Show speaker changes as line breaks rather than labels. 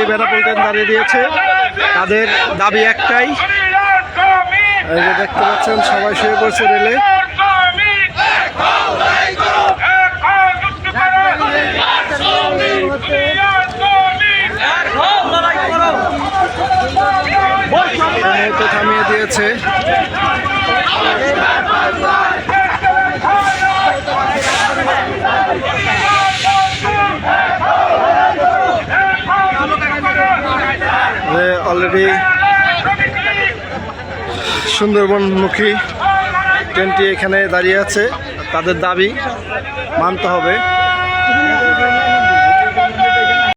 Already বেড়াপোল্টেন দাঁড়িয়ে দিয়েছে। তাদের দাবি একটাই। এই যে দেখতে পাচ্ছেন, সবাই শুয়ে পড়ছে রেলে অলরেডি সুন্দরবনমুখী ট্রেনটি এখানে দাঁড়িয়ে আছে। তাদের দাবি মানতে হবে।